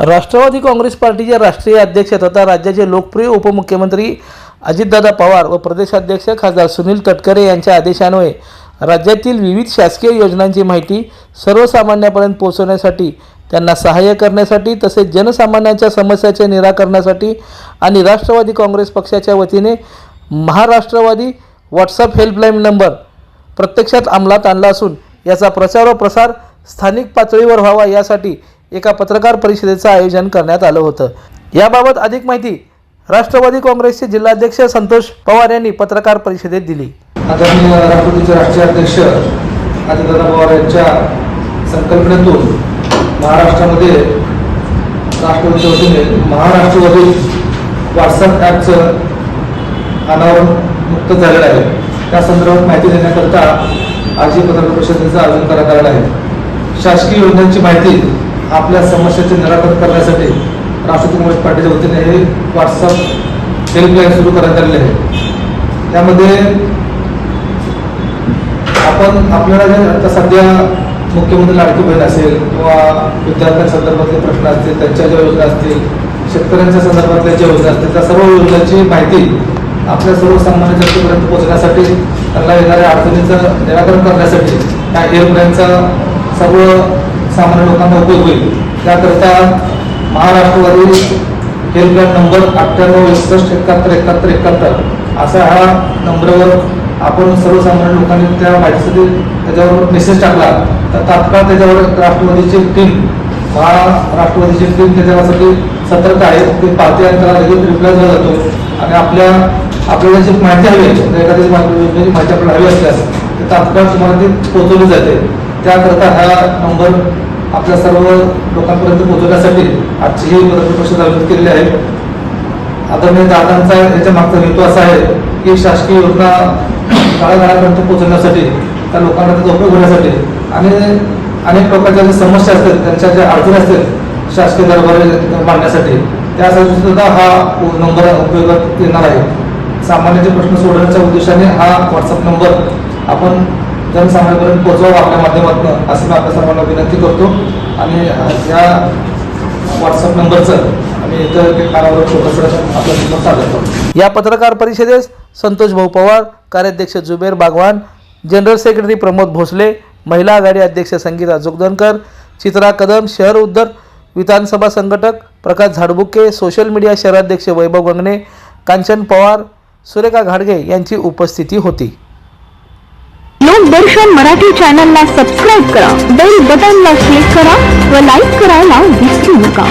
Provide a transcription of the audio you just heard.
राष्ट्रवादी काँग्रेस पार्टीचे राष्ट्रीय अध्यक्ष तथा राज्याचे लोकप्रिय उपमुख्यमंत्री अजितदादा पवार व प्रदेशाध्यक्ष खासदार सुनील तटकरे यांच्या आदेशान्वये राज्यातील विविध शासकीय योजनांची माहिती सर्वसामान्यापर्यंत पोहोचवण्यासाठी त्यांना सहाय्य करण्यासाठी तसेच जनसामान्यांच्या समस्याचे निराकरणासाठी आणि राष्ट्रवादी काँग्रेस पक्षाच्या वतीने महाराष्ट्रवादी व्हॉट्सअप हेल्पलाईन नंबर प्रत्यक्षात अंमलात आणला असून याचा प्रचार व प्रसार स्थानिक पातळीवर व्हावा यासाठी एका पत्रकार परिषदेचं आयोजन करण्यात आलं होतं. याबाबत अधिक माहिती राष्ट्रवादी काँग्रेसचे जिल्हाध्यक्ष संतोष पवार यांनी पत्रकार परिषदेत दिली. आदरणीय राष्ट्रपतीचे राष्ट्रीय अध्यक्ष अजितदादा पवार यांच्या संकल्पनेतून महाराष्ट्रामध्ये राष्ट्रवादीच्या वतीने महाराष्ट्रवादी व्हॉट्सअप ॲपचं अनावरण मुक्त झालेलं आहे. त्या संदर्भात माहिती देण्याकरता आजी पत्रकार परिषदेचं आयोजन करण्यात आलेलं आहे. शासकीय योजनांची माहिती आपल्या समस्याचे निराकरण करण्यासाठी राष्ट्रवादी काँग्रेस पार्टीच्या वतीने हे व्हॉट्सअप हेल्पलाईन सुरू करण्यात आलेले आहे. त्यामध्ये आपण आपल्याला जे आता सध्या मुख्यमंत्री लाडकी बहीण असेल किंवा विद्यार्थ्यांसंदर्भातले प्रश्न असतील त्यांच्या ज्या योजना असतील शेतकऱ्यांच्या संदर्भातल्या ज्या योजना असतील त्या सर्व योजनांची माहिती आपल्या सर्वसामान्य जनतेपर्यंत पोहोचण्यासाठी त्यांना येणाऱ्या अडचणीचं निराकरण करण्यासाठी या हेल्पलाईनचा सर्व सामान्य लोकांना उपयोग होईल. त्याकरता महाराष्ट्रवादी हेल्पलाईन नंबर अठ्ठ्याण्णव एकसष्ट एकाहत्तर एकाहत्तर एकाहत्तर असा हा नंबरवर आपण सर्वसामान्य लोकांनी त्या माहितीसाठी त्याच्यावर मेसेज टाकला. तर तात्काळ त्याच्यावर राष्ट्रवादीची टीम महाराष्ट्रवादीची टीम त्याच्यासाठी सतर्क आहे. ते पाहते आणि त्याला लगेच रिप्लाय दिला जातो आणि आपल्या आपल्याला जी माहिती हवी आहे माहिती योजनेची माहिती आपल्याला हवी असल्यास ते तात्काळ तुम्हाला ती पोहोचवली जाते. त्याकरता हा नंबर आपल्या सर्व लोकांपर्यंत पोहोचवण्यासाठी आजची ही पत्रकार परिषद आयोजित केलेली आहे. आदरणीय दादांचा याच्या मागचा हेतू असा आहे की शासकीय योजना तळागाळापर्यंत पोहोचवण्यासाठी त्या लोकांना त्याचा उपयोग होण्यासाठी. आणि अनेक लोकांच्या ज्या समस्या असतात त्यांच्या ज्या अडचणी असतात शासकीय दरबार मांडण्यासाठी त्यासाठी सुद्धा हा नंबर उपयोगात येणार आहे. सामान्याचे प्रश्न सोडवण्याच्या उद्देशाने हा व्हॉट्सअप नंबर आपण जनसामान्यपर्यंत पोहोचवावा आपल्या माध्यमातून असं मी आपल्या सर्वांना विनंती करतो. आणि या व्हॉट्सअप नंबरचं आम्ही इथं सादर करतो या पत्रकार परिषदेस संतोष भाऊ पवार कार्याध्यक्ष जुबेर बागवान जनरल सेक्रेटरी प्रमोद भोसले महिला आघाडी अध्यक्ष संगीता जोगदनकर चित्रा कदम शहर उद्धर विधानसभा संघटक प्रकाश झाडबुके सोशल मीडिया शहराध्यक्ष वैभव गंगणे कांचन पवार सुरेखा घाडगे यांची उपस्थिती होती. लोकदर्शन मराठी चॅनलला सबस्क्राईब करा बेल बटनला क्लिक करा व लाईक करायला विसरू नका.